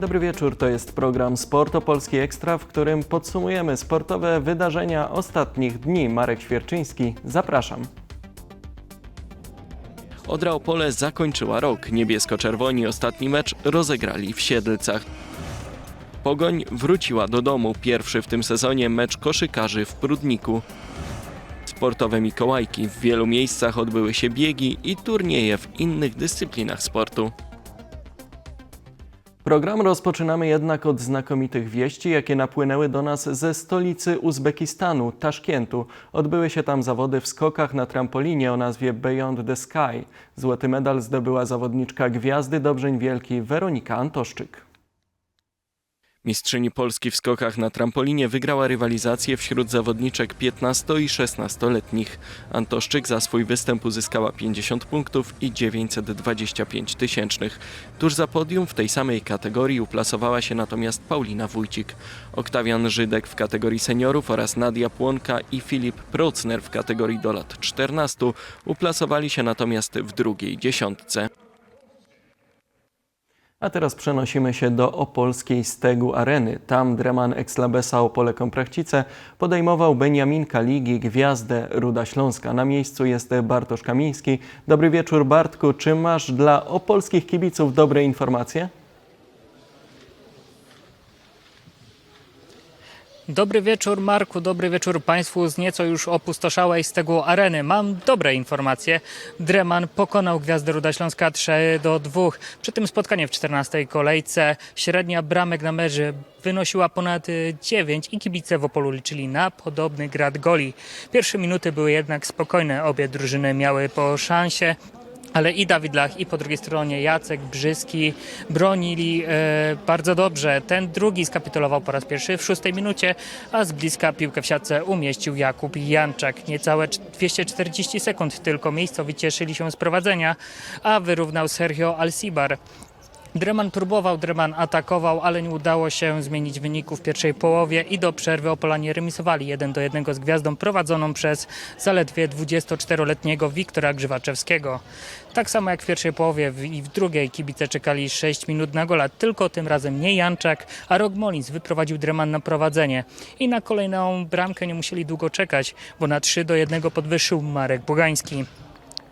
Dobry wieczór, to jest program Sport Opolski Ekstra, w którym podsumujemy sportowe wydarzenia ostatnich dni. Marek Świerczyński, zapraszam. Odra Opole zakończyła rok. Niebiesko-czerwoni ostatni mecz rozegrali w Siedlcach. Pogoń wróciła do domu. Pierwszy w tym sezonie mecz koszykarzy w Prudniku. Sportowe Mikołajki. W wielu miejscach odbyły się biegi i turnieje w innych dyscyplinach sportu. Program rozpoczynamy jednak od znakomitych wieści, jakie napłynęły do nas ze stolicy Uzbekistanu, Taszkentu. Odbyły się tam zawody w skokach na trampolinie o nazwie Beyond the Sky. Złoty medal zdobyła zawodniczka Gwiazdy Dobrzeń Wielki Weronika Antoszczyk. Mistrzyni Polski w skokach na trampolinie wygrała rywalizację wśród zawodniczek 15 i 16-letnich. Antoszczyk za swój występ uzyskała 50 punktów i 925 tysięcznych. Tuż za podium w tej samej kategorii uplasowała się natomiast Paulina Wójcik. Oktawian Żydek w kategorii seniorów oraz Nadia Płonka i Filip Procner w kategorii do lat 14 uplasowali się natomiast w drugiej dziesiątce. A teraz przenosimy się do opolskiej Stegu Areny. Tam Dreman Ekslabesa Opole Komprachcice podejmował Beniaminka Ligi Gwiazdę Ruda Śląska. Na miejscu jest Bartosz Kamiński. Dobry wieczór Bartku. Czy masz dla opolskich kibiców dobre informacje? Dobry wieczór Marku, dobry wieczór Państwu z nieco już opustoszałej z tego areny. Mam dobre informacje. Dreman pokonał Gwiazdę Ruda Śląska 3 do 2. Przy tym spotkanie w 14 kolejce średnia bramek na merze wynosiła ponad y, 9 i kibice w Opolu liczyli na podobny grad goli. Pierwsze minuty były jednak spokojne. Obie drużyny miały po szansie. Ale i Dawid Lach, i po drugiej stronie Jacek Brzyski bronili e, bardzo dobrze. Ten drugi skapitulował po raz pierwszy w szóstej minucie, a z bliska piłkę w siatce umieścił Jakub Janczak. Niecałe cz- 240 sekund tylko miejscowi cieszyli się z prowadzenia, a wyrównał Sergio Alcibar. Dreman próbował, Dreman atakował, ale nie udało się zmienić wyniku w pierwszej połowie i do przerwy Opolanie remisowali 1 do 1 z gwiazdą prowadzoną przez zaledwie 24-letniego Wiktora Grzywaczewskiego. Tak samo jak w pierwszej połowie i w drugiej kibice czekali 6 minut na gola, tylko tym razem nie Janczak, a Rok Molins wyprowadził Dreman na prowadzenie. I na kolejną bramkę nie musieli długo czekać, bo na 3 do 1 podwyższył Marek Bogański.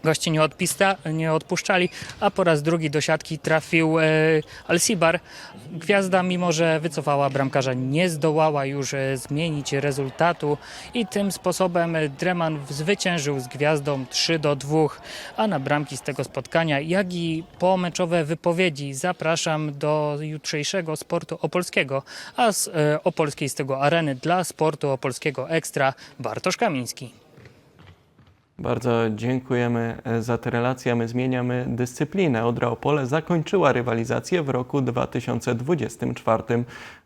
Goście nie, odpista, nie odpuszczali, a po raz drugi do siatki trafił e, Alcibar. Gwiazda, mimo że wycofała bramkarza, nie zdołała już e, zmienić rezultatu i tym sposobem Dreman zwyciężył z Gwiazdą 3 do 2. A na bramki z tego spotkania, jak i pomeczowe wypowiedzi zapraszam do jutrzejszego sportu opolskiego, a z e, opolskiej z tego areny dla sportu opolskiego Ekstra Bartosz Kamiński. Bardzo dziękujemy e, za te relacje. My zmieniamy dyscyplinę. Odra Opole zakończyła rywalizację w roku 2024.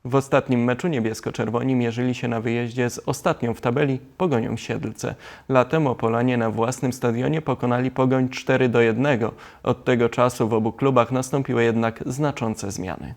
W ostatnim meczu niebiesko-czerwoni mierzyli się na wyjeździe z ostatnią w tabeli Pogonią Siedlce. Latem Opolanie na własnym stadionie pokonali Pogoń 4 do 1. Od tego czasu w obu klubach nastąpiły jednak znaczące zmiany.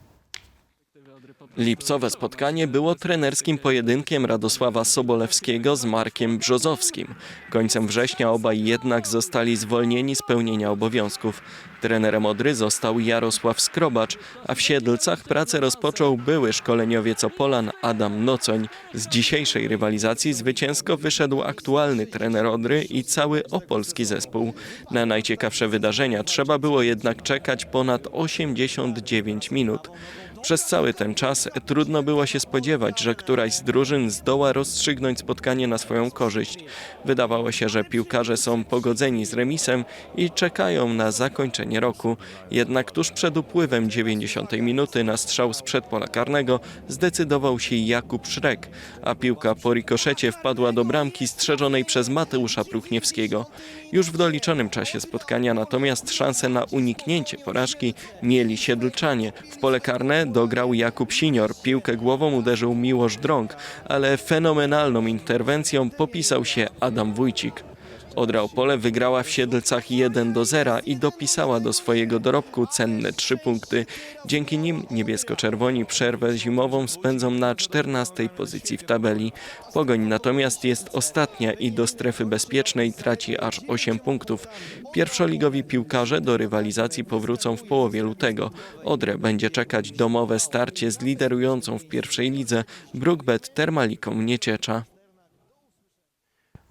Lipcowe spotkanie było trenerskim pojedynkiem Radosława Sobolewskiego z Markiem Brzozowskim. Końcem września obaj jednak zostali zwolnieni z pełnienia obowiązków. Trenerem Odry został Jarosław Skrobacz, a w Siedlcach pracę rozpoczął były szkoleniowiec Opolan Adam Nocoń. Z dzisiejszej rywalizacji zwycięsko wyszedł aktualny trener Odry i cały opolski zespół. Na najciekawsze wydarzenia trzeba było jednak czekać ponad 89 minut. Przez cały ten czas trudno było się spodziewać, że któraś z drużyn zdoła rozstrzygnąć spotkanie na swoją korzyść. Wydawało się, że piłkarze są pogodzeni z remisem i czekają na zakończenie roku. Jednak tuż przed upływem 90 minuty na strzał z przedpola karnego zdecydował się Jakub Szrek, a piłka po rikoszecie wpadła do bramki strzeżonej przez Mateusza Pruchniewskiego. Już w doliczonym czasie spotkania natomiast szansę na uniknięcie porażki mieli Siedlczanie. W pole karne dograł Jakub Sinior, piłkę głową uderzył Miłosz Drąg, ale fenomenalną interwencją popisał się Adam Wójcik. Odra Opole wygrała w Siedlcach 1 do 0 i dopisała do swojego dorobku cenne 3 punkty. Dzięki nim niebiesko-czerwoni przerwę zimową spędzą na 14 pozycji w tabeli. Pogoń natomiast jest ostatnia i do strefy bezpiecznej traci aż 8 punktów. Pierwszoligowi piłkarze do rywalizacji powrócą w połowie lutego. Odrę będzie czekać domowe starcie z liderującą w pierwszej lidze Brookbet Termaliką Nieciecza.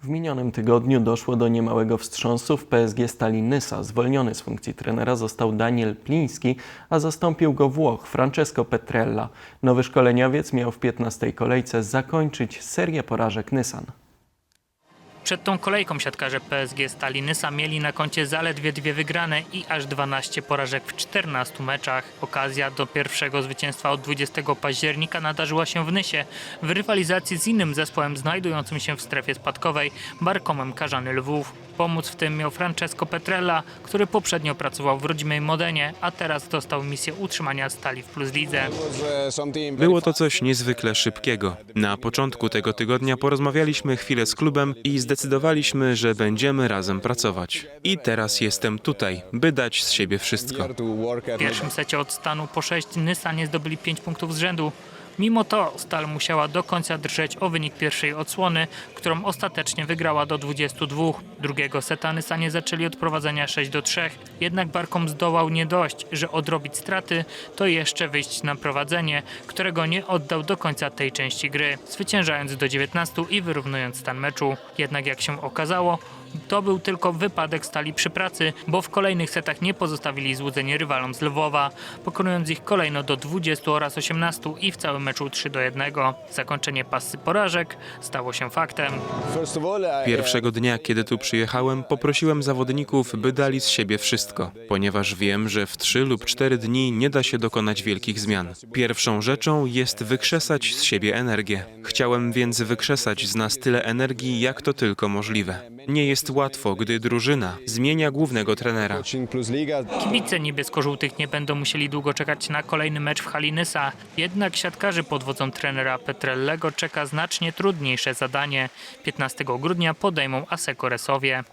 W minionym tygodniu doszło do niemałego wstrząsu w PSG Stali Nysa. Zwolniony z funkcji trenera został Daniel Pliński, a zastąpił go Włoch Francesco Petrella. Nowy szkoleniowiec miał w 15. kolejce zakończyć serię porażek Nysan. Przed tą kolejką siatkarze PSG Stali Nysa mieli na koncie zaledwie dwie wygrane i aż 12 porażek w 14 meczach. Okazja do pierwszego zwycięstwa od 20 października nadarzyła się w Nysie w rywalizacji z innym zespołem znajdującym się w strefie spadkowej, Barkomem Karzany Lwów. Pomóc w tym miał Francesco Petrella, który poprzednio pracował w rodzimej Modenie, a teraz dostał misję utrzymania stali w Plus Lidze. Było to coś niezwykle szybkiego. Na początku tego tygodnia porozmawialiśmy chwilę z klubem i zdecydowaliśmy, że będziemy razem pracować. I teraz jestem tutaj, by dać z siebie wszystko. W pierwszym secie od stanu po 6 Nysa nie zdobyli 5 punktów z rzędu. Mimo to Stal musiała do końca drżeć o wynik pierwszej odsłony, którą ostatecznie wygrała do 22. Drugiego seta Nysanie zaczęli od prowadzenia 6 do 3. Jednak Barkom zdołał nie dość, że odrobić straty, to jeszcze wyjść na prowadzenie, którego nie oddał do końca tej części gry, zwyciężając do 19 i wyrównując stan meczu. Jednak jak się okazało, to był tylko wypadek stali przy pracy, bo w kolejnych setach nie pozostawili złudzeń rywalom z Lwowa, pokonując ich kolejno do 20 oraz 18 i w całym meczu 3 do 1. Zakończenie pasy porażek stało się faktem. Pierwszego dnia, kiedy tu przyjechałem, poprosiłem zawodników, by dali z siebie wszystko, ponieważ wiem, że w trzy lub cztery dni nie da się dokonać wielkich zmian. Pierwszą rzeczą jest wykrzesać z siebie energię. Chciałem więc wykrzesać z nas tyle energii, jak to tylko możliwe. Nie jest łatwo, gdy drużyna zmienia głównego trenera. Kibice niebiesko-żółtych nie będą musieli długo czekać na kolejny mecz w hali Nysa. Jednak siatkarzy pod wodzą trenera Petrellego czeka znacznie trudniejsze zadanie. 15 grudnia podejmą Aseko Resowie.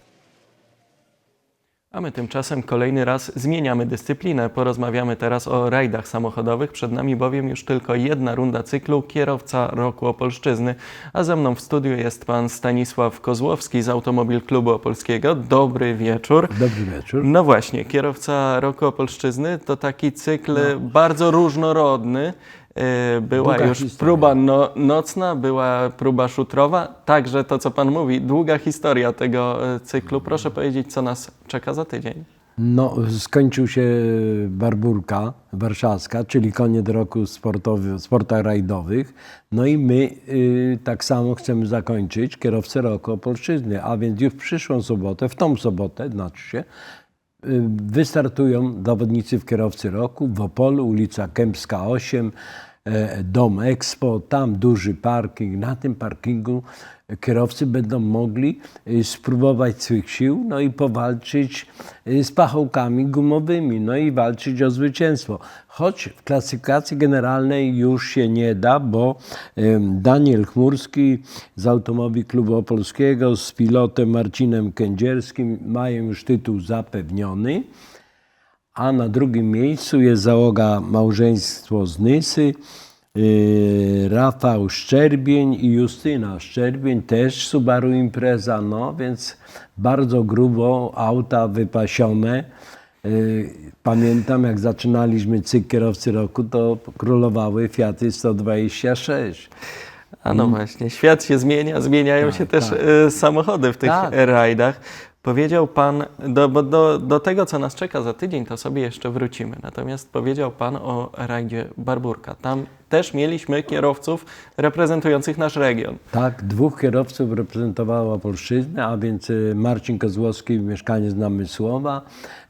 A my tymczasem kolejny raz zmieniamy dyscyplinę. Porozmawiamy teraz o rajdach samochodowych. Przed nami bowiem już tylko jedna runda cyklu kierowca roku Opolszczyzny. A ze mną w studiu jest pan Stanisław Kozłowski z Automobil Klubu Opolskiego. Dobry wieczór. Dobry wieczór. No właśnie, kierowca roku Opolszczyzny to taki cykl bardzo różnorodny. Yy, Była Długa już historia. próba no, nocna, była próba szutrowa, także to, co Pan mówi, długa historia tego e, cyklu. Proszę powiedzieć, co nas czeka za tydzień. No, skończył się Barburka Warszawska, czyli koniec roku sportowy, w sportach rajdowych. No i my y, tak samo chcemy zakończyć kierowcę roku Opolszczyzny, a więc już w przyszłą sobotę, w tą sobotę, znaczy się, y, wystartują zawodnicy w kierowcy roku w Opolu, ulica Kępska 8, e, Dom Expo, tam duży parking. Na tym parkingu kierowcy będą mogli y, spróbować swych sił, no i powalczyć y, z pachołkami gumowymi, no i walczyć o zwycięstwo. Choć w klasyfikacji generalnej już się nie da, bo Daniel Chmurski z Automobil Klubu Opolskiego z pilotem Marcinem Kędzierskim mają już tytuł zapewniony a na drugim miejscu jest załoga Małżeństwo z Nysy, yy, Rafał Szczerbień i Justyna Szczerbień, też Subaru Impreza, no więc bardzo grubo, auta wypasione. Yy, Pamiętam, jak zaczynaliśmy cykl kierowcy roku, to królowały Fiaty 126. A no właśnie, świat się zmienia, zmieniają Tak, się też tak. e, samochody w tych Tak. rajdach. Powiedział Pan, do, do, do tego, co nas czeka za tydzień, to sobie jeszcze wrócimy. Natomiast powiedział Pan o rajdzie Barburka. Tam też mieliśmy kierowców reprezentujących nasz region. Tak, dwóch kierowców reprezentowało Polszczyznę, a więc y, Marcin Kozłowski, mieszkaniec Namysłowa,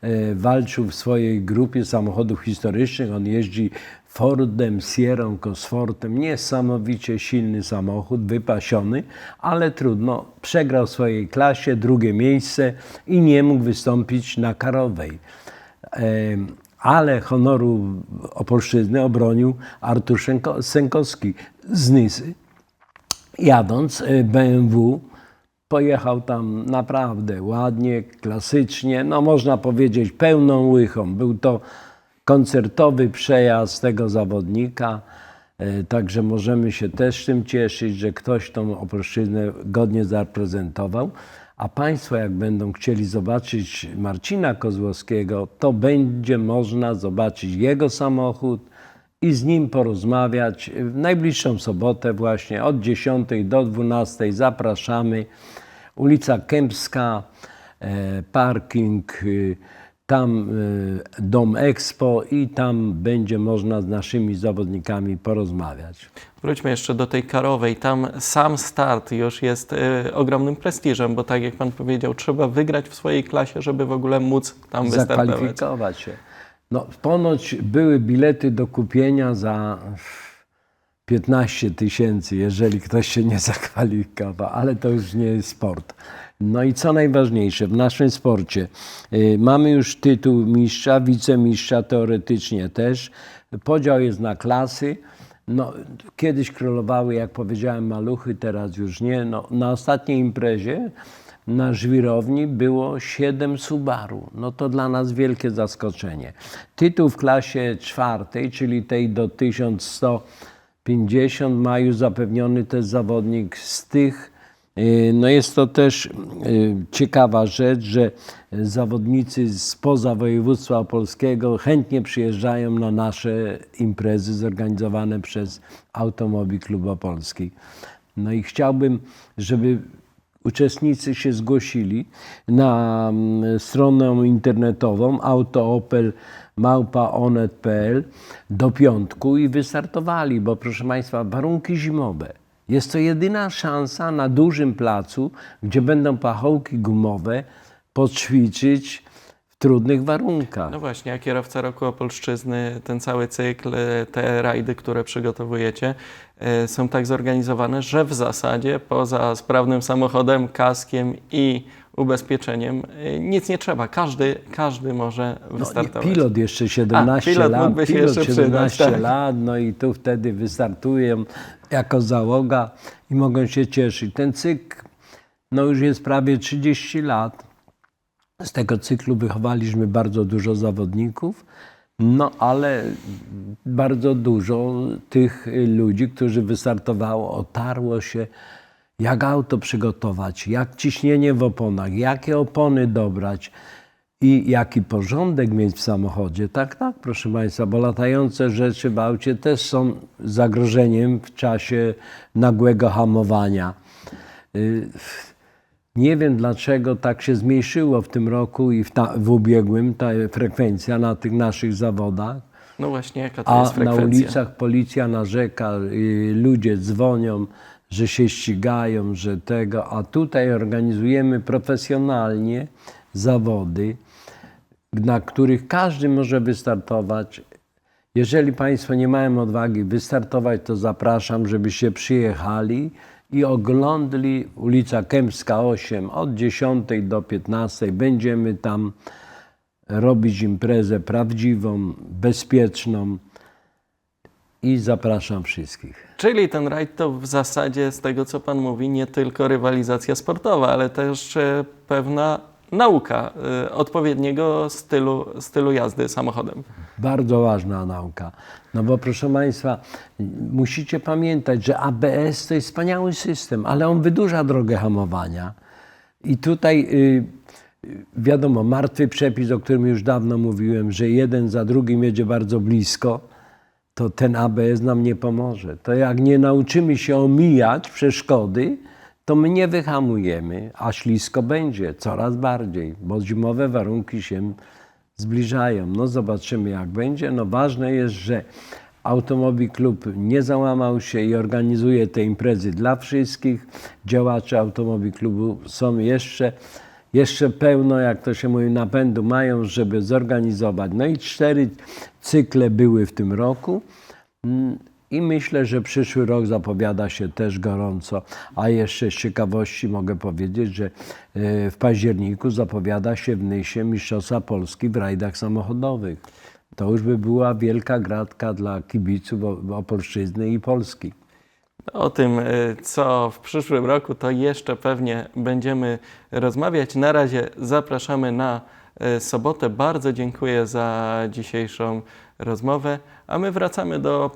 y, walczył w swojej grupie samochodów historycznych. On jeździ Fordem, Sierą, Cosfortem. Niesamowicie silny samochód, wypasiony, ale trudno. Przegrał w swojej klasie drugie miejsce i nie mógł wystąpić na karowej. Ale honoru Opolszczyzny obronił Artur Sękowski z Nysy jadąc y, BMW pojechał tam naprawdę ładnie, klasycznie, no można powiedzieć pełną łychą. Był to koncertowy przejazd tego zawodnika, e, także możemy się też tym cieszyć, że ktoś tą Opolszczyznę godnie zaprezentował. A Państwo, jak będą chcieli zobaczyć Marcina Kozłowskiego, to będzie można zobaczyć jego samochód i z nim porozmawiać w najbliższą sobotę właśnie od 10 do 12 zapraszamy. Ulica Kępska, e, parking, y, tam e, Dom Expo i tam będzie można z naszymi zawodnikami porozmawiać. Wróćmy jeszcze do tej karowej. Tam sam start już jest y, ogromnym prestiżem, bo tak jak pan powiedział, trzeba wygrać w swojej klasie, żeby w ogóle móc tam wystartować. zakwalifikować się. No, ponoć były bilety do kupienia za 15 tysięcy, jeżeli ktoś się nie zakwalifikował, ale to już nie jest sport. No i co najważniejsze, w naszym sporcie y, mamy już tytuł mistrza, wicemistrza teoretycznie też. Podział jest na klasy. No, kiedyś królowały, jak powiedziałem, maluchy, teraz już nie. No, na ostatniej imprezie na żwirowni było 7 Subaru. No to dla nas wielkie zaskoczenie. Tytuł w klasie czwartej, czyli tej do 1150 ma już zapewniony też zawodnik z tych. Y, No jest to też y, ciekawa rzecz, że zawodnicy spoza województwa opolskiego chętnie przyjeżdżają na nasze imprezy zorganizowane przez Automobil Klub Opolski. No i chciałbym, żeby uczestnicy się zgłosili na mm, stronę internetową autoopel małpaonet.pl do piątku i wystartowali, bo proszę Państwa, warunki zimowe. Jest to jedyna szansa na dużym placu, gdzie będą pachołki gumowe poćwiczyć w trudnych warunkach. No właśnie, a kierowca roku Opolszczyzny, ten cały cykl, te rajdy, które przygotowujecie, e, są tak zorganizowane, że w zasadzie poza sprawnym samochodem, kaskiem i ubezpieczeniem e, nic nie trzeba. Każdy, każdy może No, wystartować. pilot jeszcze 17 pilot lat. mógłby się pilot jeszcze 17 przydać, tak. lat, no i tu wtedy wystartują jako załoga i mogą się cieszyć. Ten cykl no już jest prawie 30 lat. Z tego cyklu wychowaliśmy bardzo dużo zawodników, no ale bardzo dużo tych y, ludzi, którzy wystartowało, otarło się, jak auto przygotować, jak ciśnienie w oponach, jakie opony dobrać i jaki porządek mieć w samochodzie. Tak, tak, proszę Państwa, bo latające rzeczy w aucie też są zagrożeniem w czasie nagłego hamowania. Y, Nie wiem dlaczego tak się zmniejszyło w tym roku i w, ta, w ubiegłym ta frekwencja na tych naszych zawodach. No właśnie, jaka to A jest na frekwencja? ulicach policja narzeka, y, ludzie dzwonią, że się ścigają, że tego, a tutaj organizujemy profesjonalnie zawody, na których każdy może wystartować. Jeżeli Państwo nie mają odwagi wystartować, to zapraszam, żebyście przyjechali i oglądali ulica Kępska 8 od 10 do 15. Będziemy tam robić imprezę prawdziwą, bezpieczną i zapraszam wszystkich. Czyli ten rajd to w zasadzie, z tego co Pan mówi, nie tylko rywalizacja sportowa, ale też e, pewna nauka e, odpowiedniego stylu, stylu jazdy samochodem. Bardzo ważna nauka. No bo proszę Państwa, musicie pamiętać, że ABS to jest wspaniały system, ale on wydłuża drogę hamowania. I tutaj y, wiadomo, martwy przepis, o którym już dawno mówiłem, że jeden za drugim jedzie bardzo blisko, to ten ABS nam nie pomoże. To jak nie nauczymy się omijać przeszkody, to my nie wyhamujemy, a ślisko będzie coraz bardziej, bo zimowe warunki się zbliżają. No zobaczymy jak będzie. No ważne jest, że Automobil Klub nie załamał się i organizuje te imprezy dla wszystkich. Działacze Automobil Klubu są jeszcze, jeszcze pełno, jak to się mówi, napędu mają, żeby zorganizować. No i cztery cykle były w tym roku. I myślę, że przyszły rok zapowiada się też gorąco. A jeszcze z ciekawości mogę powiedzieć, że e, w październiku zapowiada się w Nysie Mistrzostwa Polski w rajdach samochodowych. To już by była wielka gratka dla kibiców Opolszczyzny i Polski. O tym, y, co w przyszłym roku, to jeszcze pewnie będziemy rozmawiać. Na razie zapraszamy na y, sobotę. Bardzo dziękuję za dzisiejszą rozmowę, a my wracamy do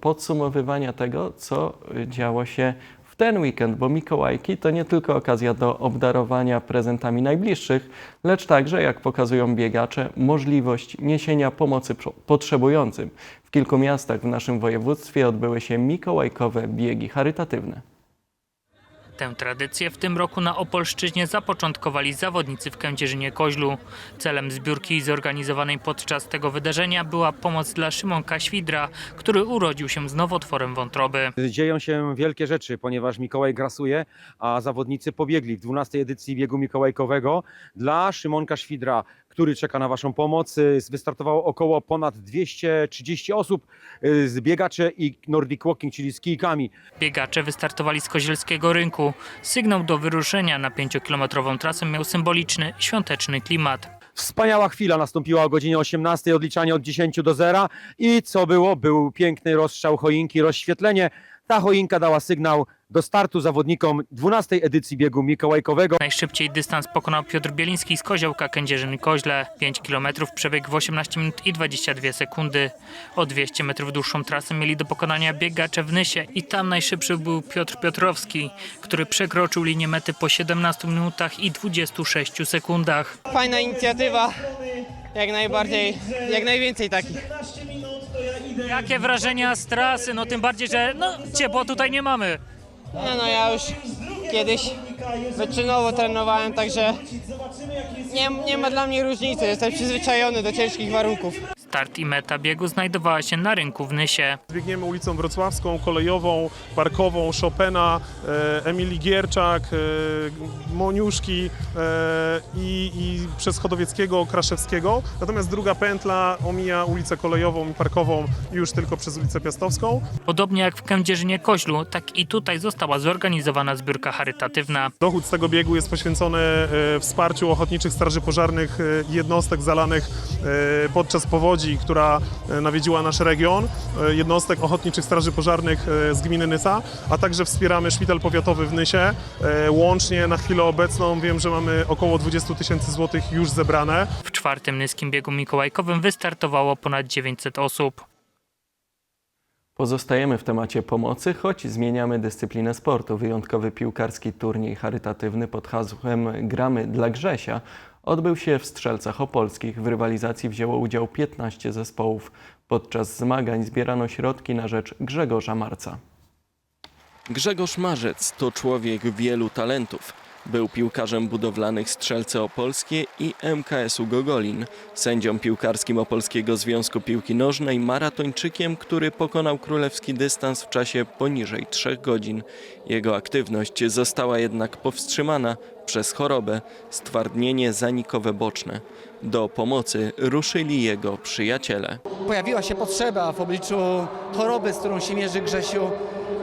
podsumowywania tego, co działo się ten weekend, bo Mikołajki to nie tylko okazja do obdarowania prezentami najbliższych, lecz także, jak pokazują biegacze, możliwość niesienia pomocy potrzebującym. W kilku miastach w naszym województwie odbyły się mikołajkowe biegi charytatywne. Tę tradycję w tym roku na Opolszczyźnie zapoczątkowali zawodnicy w Kędzierzynie-Koźlu. Celem zbiórki zorganizowanej podczas tego wydarzenia była pomoc dla Szymonka Świdra, który urodził się z nowotworem wątroby. Dzieją się wielkie rzeczy, ponieważ Mikołaj grasuje, a zawodnicy pobiegli w 12 edycji biegu mikołajkowego dla Szymonka Świdra, który czeka na Waszą pomoc. Y, Wystartowało około ponad 230 osób y, z biegacze i Nordic Walking, czyli z kijkami. Biegacze wystartowali z Kozielskiego Rynku. Sygnał do wyruszenia na 5-kilometrową trasę miał symboliczny, świąteczny klimat. Wspaniała chwila nastąpiła o godzinie 18, odliczanie od 10 do 0 i co było? Był piękny rozstrzał choinki, rozświetlenie. Ta choinka dała sygnał do startu zawodnikom 12 edycji biegu mikołajkowego. Najszybciej dystans pokonał Piotr Bieliński z Koziołka Kędzierzyn-Koźle. 5 km przebiegł w 18 minut i 22 sekundy. O 200 metrów dłuższą trasę mieli do pokonania biegacze w Nysie i tam najszybszy był Piotr Piotrowski, który przekroczył linię mety po 17 minutach i 26 sekundach. Fajna inicjatywa, jak najbardziej, jak najwięcej takich. Jakie wrażenia z trasy? No tym bardziej, że no, ciepło tutaj nie mamy. Nie no, ja już kiedyś wyczynowo trenowałem, także nie, nie ma dla mnie różnicy, jestem przyzwyczajony do ciężkich warunków. Start i meta biegu znajdowała się na rynku w Nysie. Biegniemy ulicą Wrocławską, kolejową, parkową, Chopina, e, Emilii Gierczak, e, Moniuszki e, i, i przez Chodowieckiego, Kraszewskiego. Natomiast druga pętla omija ulicę kolejową i parkową już tylko przez ulicę Piastowską. Podobnie jak w Kędzierzynie-Koźlu, tak i tutaj została zorganizowana zbiórka charytatywna. Dochód z tego biegu jest poświęcony wsparciu ochotniczych straży pożarnych jednostek zalanych podczas powodzi, która e, nawiedziła nasz region, e, jednostek ochotniczych straży pożarnych e, z gminy Nysa, a także wspieramy szpital powiatowy w Nysie. Łącznie na chwilę obecną wiem, że mamy około 20 tysięcy złotych już zebrane. W czwartym nyskim biegu mikołajkowym wystartowało ponad 900 osób. Pozostajemy w temacie pomocy, choć zmieniamy dyscyplinę sportu. Wyjątkowy piłkarski turniej charytatywny pod hasłem Gramy dla Grzesia odbył się w Strzelcach Opolskich. W rywalizacji wzięło udział 15 zespołów. Podczas zmagań zbierano środki na rzecz Grzegorza Marca. Grzegorz Marzec to człowiek wielu talentów. Był piłkarzem budowlanych Strzelce Opolskie i MKS-u Gogolin, sędzią piłkarskim Opolskiego Związku Piłki Nożnej, maratończykiem, który pokonał królewski dystans w czasie poniżej 3 godzin. Jego aktywność została jednak powstrzymana przez chorobę, stwardnienie zanikowe boczne. Do pomocy ruszyli jego przyjaciele. pojawiła się potrzeba w obliczu choroby, z którą się mierzy Grzesiu,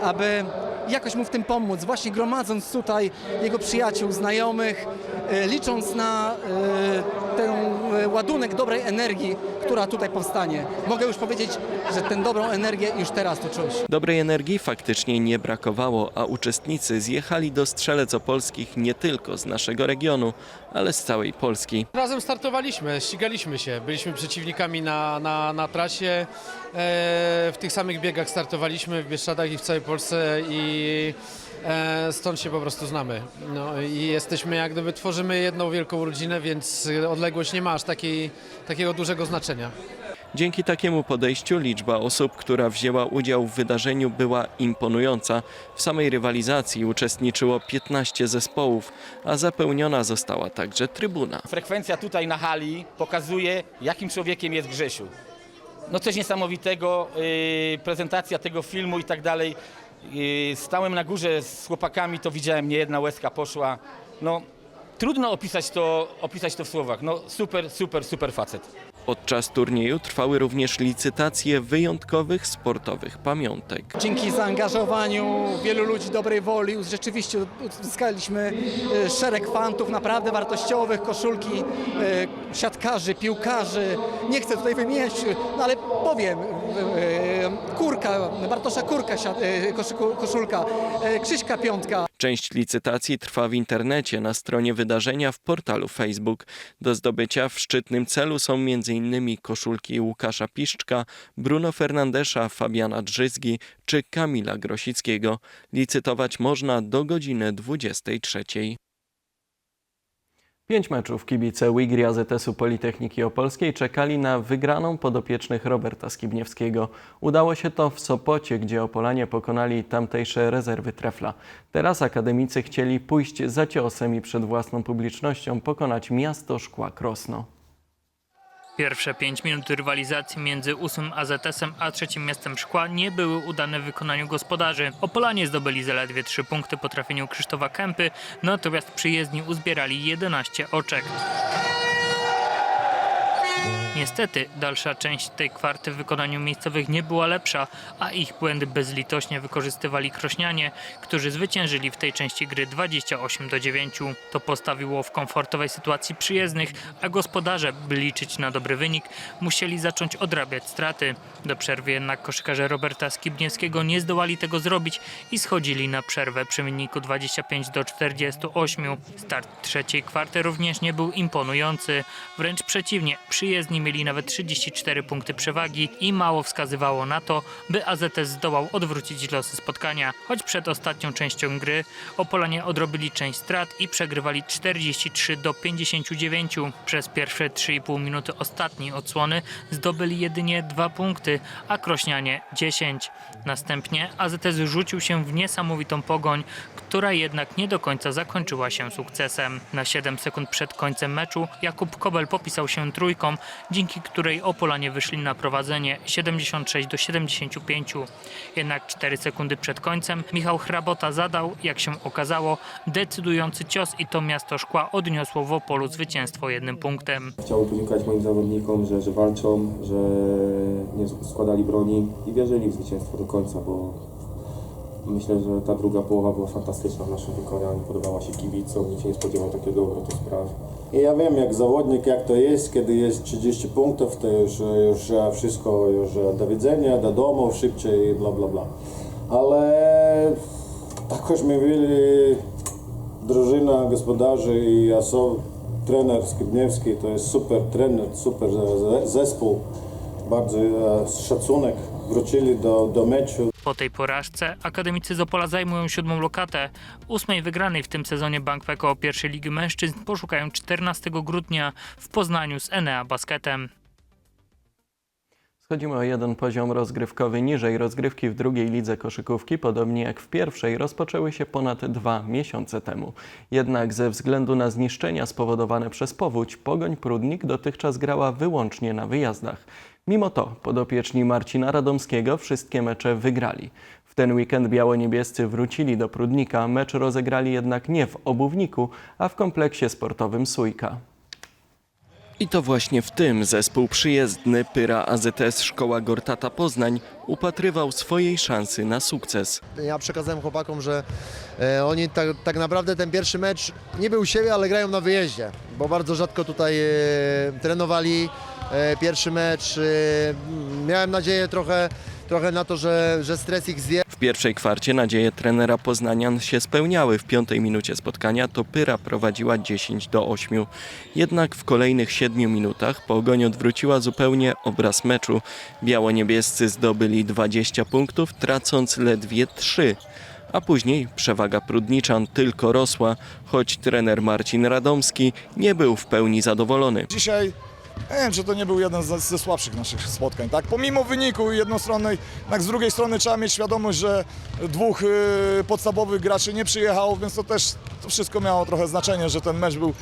aby jakoś mu w tym pomóc, właśnie gromadząc tutaj jego przyjaciół, znajomych, e, licząc na e, ładunek dobrej energii, która tutaj powstanie. Mogę już powiedzieć, że tę dobrą energię już teraz tu czuć. Dobrej energii faktycznie nie brakowało, a uczestnicy zjechali do Strzelec Opolskich nie tylko z naszego regionu, ale z całej Polski. Razem startowaliśmy, ścigaliśmy się, byliśmy przeciwnikami na, na, na trasie. E, w tych samych biegach startowaliśmy w Bieszczadach i w całej Polsce i stąd się po prostu znamy. No, I jesteśmy jak gdyby tworzymy jedną wielką rodzinę, więc odległość nie ma aż takiej, takiego dużego znaczenia. Dzięki takiemu podejściu liczba osób, która wzięła udział w wydarzeniu była imponująca. W samej rywalizacji uczestniczyło 15 zespołów, a zapełniona została także trybuna. Frekwencja tutaj na hali pokazuje, jakim człowiekiem jest Grzesiu. No coś niesamowitego, yy, prezentacja tego filmu i tak dalej. Yy, stałem na górze z chłopakami, to widziałem, nie jedna łezka poszła. No, trudno opisać to, opisać to w słowach. No super, super, super facet. Podczas turnieju trwały również licytacje wyjątkowych sportowych pamiątek. Dzięki zaangażowaniu wielu ludzi dobrej woli rzeczywiście uzyskaliśmy e, szereg fantów naprawdę wartościowych, koszulki e, siatkarzy, piłkarzy. Nie chcę tutaj wymieniać, no ale powiem, e, Kurka, Bartosza Kurka, koszulka, Krzyśka Piątka, Część licytacji trwa w internecie na stronie wydarzenia w portalu Facebook. Do zdobycia w szczytnym celu są m.in. koszulki Łukasza Piszczka, Bruno Fernandesza, Fabiana Drzyzgi czy Kamila Grosickiego. Licytować można do godziny 23. Pięć meczów kibice Wigri AZS-u Politechniki Opolskiej czekali na wygraną podopiecznych Roberta Skibniewskiego. Udało się to w Sopocie, gdzie Opolanie pokonali tamtejsze rezerwy trefla. Teraz akademicy chcieli pójść za ciosem i przed własną publicznością pokonać miasto Szkła Krosno. Pierwsze 5 minut rywalizacji między 8 AZS-em a trzecim miastem Szkła nie były udane w wykonaniu gospodarzy. Opolanie zdobyli zaledwie 3 punkty po trafieniu Krzysztofa Kępy, natomiast przyjezdni uzbierali 11 oczek. Niestety, dalsza część tej kwarty w wykonaniu miejscowych nie była lepsza, a ich błędy bezlitośnie wykorzystywali krośnianie, którzy zwyciężyli w tej części gry 28 do 9. To postawiło w komfortowej sytuacji przyjezdnych, a gospodarze, by liczyć na dobry wynik, musieli zacząć odrabiać straty. Do przerwy jednak koszykarze Roberta Skibniewskiego nie zdołali tego zrobić i schodzili na przerwę przy wyniku 25 do 48. Start trzeciej kwarty również nie był imponujący. Wręcz przeciwnie, przyjezdni mieli nawet 34 punkty przewagi i mało wskazywało na to, by AZS zdołał odwrócić losy spotkania. Choć przed ostatnią częścią gry Opolanie odrobili część strat i przegrywali 43 do 59. Przez pierwsze 3,5 minuty ostatniej odsłony zdobyli jedynie dwa punkty, a Krośnianie 10. Następnie AZS rzucił się w niesamowitą pogoń, która jednak nie do końca zakończyła się sukcesem. Na 7 sekund przed końcem meczu Jakub Kobel popisał się trójką, dzięki której Opolanie wyszli na prowadzenie 76 do 75. Jednak 4 sekundy przed końcem Michał Hrabota zadał, jak się okazało, decydujący cios i to miasto szkła odniosło w Opolu zwycięstwo jednym punktem. Chciałbym podziękować moim zawodnikom, że, że walczą, że nie składali broni i wierzyli w zwycięstwo do końca, bo myślę, że ta druga połowa była fantastyczna w naszym wykonaniu, podobała się kibicom, nikt się nie spodziewał takiego obrotu spraw. I ja wiem jak zawodnik jak to jest, kiedy jest 30 punktów, to już, już wszystko już do widzenia, do domu, szybciej, bla bla bla. Ale також ми mieli drużyna gospodarzy i oso, trener Skibniewski, to jest super trener, super ze- zespół, bardzo e, szacunek, wrócili do, do meczu. Po tej porażce akademicy z Opola zajmują siódmą lokatę. Ósmej wygranej w tym sezonie Bank PKO pierwszej ligi mężczyzn poszukają 14 grudnia w Poznaniu z Enea Basketem. Schodzimy o jeden poziom rozgrywkowy niżej. Rozgrywki w drugiej lidze koszykówki, podobnie jak w pierwszej, rozpoczęły się ponad dwa miesiące temu. Jednak ze względu na zniszczenia spowodowane przez powódź, Pogoń Prudnik dotychczas grała wyłącznie na wyjazdach. Mimo to podopieczni Marcina Radomskiego wszystkie mecze wygrali. W ten weekend biało-niebiescy wrócili do Prudnika, mecz rozegrali jednak nie w Obuwniku, a w kompleksie sportowym Sójka. I to właśnie w tym zespół przyjezdny Pyra AZS Szkoła Gortata Poznań upatrywał swojej szansy na sukces. Ja przekazałem chłopakom, że e, oni tak, tak naprawdę ten pierwszy mecz nie był u siebie, ale grają na wyjeździe, bo bardzo rzadko tutaj e, trenowali pierwszy mecz. E, miałem nadzieję trochę, trochę na to, że, że stres ich zje. W pierwszej kwarcie nadzieje trenera Poznanian się spełniały. W piątej minucie spotkania to Pyra prowadziła 10 do 8. Jednak w kolejnych 7 minutach Pogoń odwróciła zupełnie obraz meczu. Biało-niebiescy zdobyli 20 punktów, tracąc ledwie 3. A później przewaga Prudniczan tylko rosła, choć trener Marcin Radomski nie był w pełni zadowolony. Dzisiaj ja nie wiem, czy to nie był jeden ze, ze słabszych naszych spotkań, tak? Pomimo wyniku jednostronnej, jednak z drugiej strony trzeba mieć świadomość, że dwóch y, podstawowych graczy nie przyjechało, więc to też to wszystko miało trochę znaczenie, że ten mecz był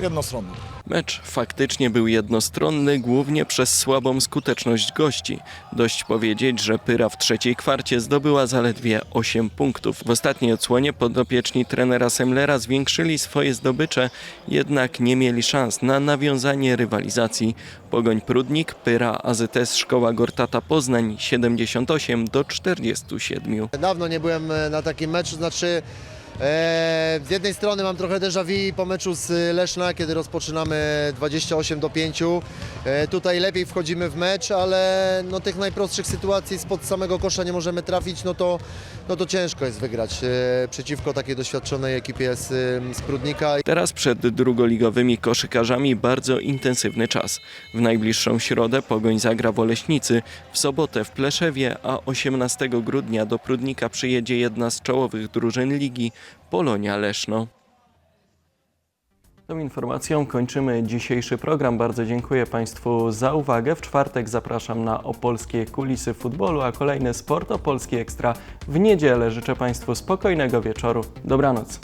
jednostronny. Mecz faktycznie był jednostronny, głównie przez słabą skuteczność gości. Dość powiedzieć, że Pyra w trzeciej kwarcie zdobyła zaledwie 8 punktów. W ostatniej odsłonie podopieczni trenera Semlera zwiększyli swoje zdobycze, jednak nie mieli szans na nawiązanie rywalizacji. Pogoń Prudnik, Pyra, AZS Szkoła Gortata Poznań 78 do 47. Dawno nie byłem e, na takim meczu, znaczy z jednej strony mam trochę déjà vu po meczu z Leszna, kiedy rozpoczynamy 28 do 5. E, tutaj lepiej wchodzimy w mecz, ale no, tych najprostszych sytuacji spod samego kosza nie możemy trafić, no to, no to ciężko jest wygrać e, przeciwko takiej doświadczonej ekipie z, z Prudnika. Teraz przed drugoligowymi koszykarzami bardzo intensywny czas. W najbliższą środę Pogoń zagra w Oleśnicy, w sobotę w Pleszewie, a 18 grudnia do Prudnika przyjedzie jedna z czołowych drużyn ligi, Polonia Leszno. Tą informacją kończymy dzisiejszy program. Bardzo dziękuję Państwu za uwagę. W czwartek zapraszam na opolskie kulisy futbolu, a kolejny Sport Opolski Ekstra w niedzielę. Życzę Państwu spokojnego wieczoru. Dobranoc.